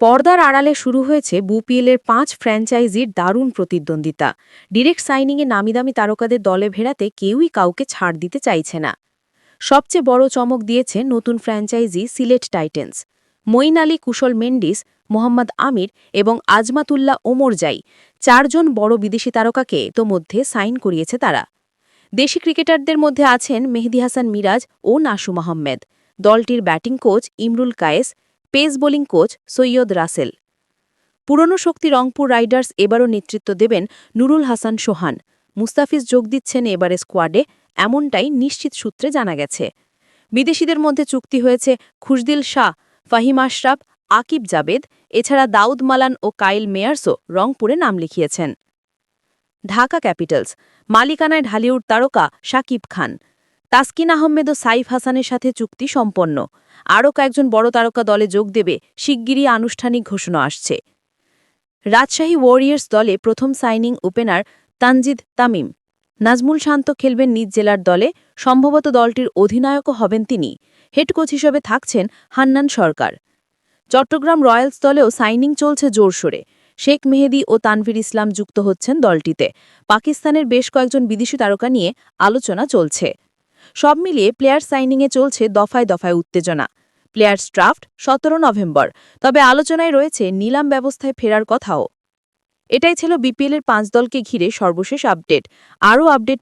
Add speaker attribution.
Speaker 1: পর্দার আড়ালে শুরু হয়েছে বুপিএলের পাঁচ ফ্র্যাঞ্চাইজির দারুণ প্রতিদ্বন্দ্বিতা। ডিরেক্ট সাইনিংয়ে নামিদামি তারকাদের দলে ভেড়াতে কেউই কাউকে ছাড় দিতে চাইছে না। সবচেয়ে বড় চমক দিয়েছে নতুন ফ্র্যাঞ্চাইজি সিলেট টাইটেন্স। মঈন আলী, কুশল মেন্ডিস, মোহাম্মদ আমির এবং আজমাতুল্লাহ ওমরজাই চারজন বড় বিদেশি তারকাকে তো মধ্যে সাইন করিয়েছে তারা। দেশি ক্রিকেটারদের মধ্যে আছেন মেহেদি হাসান মিরাজ ও নাসুম আহমেদ। দলটির batting coach Imrul Kayes pace bowling coach Syed Rasel. পুরনো শক্তি রংপুর রাইডার্স এবারও নেতৃত্ব দেবেন নুরুল হাসান সোহান। মুস্তাফিজ যোগ দিচ্ছেন এবারে স্কোয়াডে, এমনটাই নিশ্চিত সূত্রে জানা গেছে। বিদেশিদের মধ্যে চুক্তি হয়েছে খুশদিল শাহ, ফাহিম আশরাফ, আকিব জাবেদ, এছাড়া দাউদ মালান ও কাইল মেয়ার্সও রংপুরে নাম লিখিয়েছেন। ঢাকা ক্যাপিটালস, মালিকানায় ঢালিউড তারকা শাকিব খান। তাসকিন আহমেদ ও সাইফ হাসানের সাথে চুক্তি সম্পন্ন। আরও কয়েকজন বড় তারকা দলে যোগ দেবে শিগগিরই আনুষ্ঠানিক ঘোষণা আসছে। রাজশাহী ওয়ারিয়ার্স দলে প্রথম সাইনিং ওপেনার তানজিদ তামিম। নাজমুল শান্ত খেলবেন নিজ জেলার দলে, সম্ভবত দলটির অধিনায়কও হবেন তিনি। হেড কোচ হিসেবে থাকছেন হান্নান সরকার। চট্টগ্রাম রয়্যালস দলেও সাইনিং চলছে জোরসোরে শেখ মেহেদি ও তানভীর ইসলাম যুক্ত হচ্ছেন দলটিতে। পাকিস্তানের বেশ কয়েকজন বিদেশি তারকা নিয়ে আলোচনা চলছে। সব মিলিয়ে প্লেয়ার সাইনিংয়ে চলছে দফায় দফায় উত্তেজনা। প্লেয়ার্স ড্রাফট সতেরো নভেম্বর। তবে আলোচনায় রয়েছে নিলাম ব্যবস্থায় ফেরার কথাও। এটাই ছিল বিপিএলের পাঁচ দলকে ঘিরে সর্বশেষ আপডেট। আরও আপডেট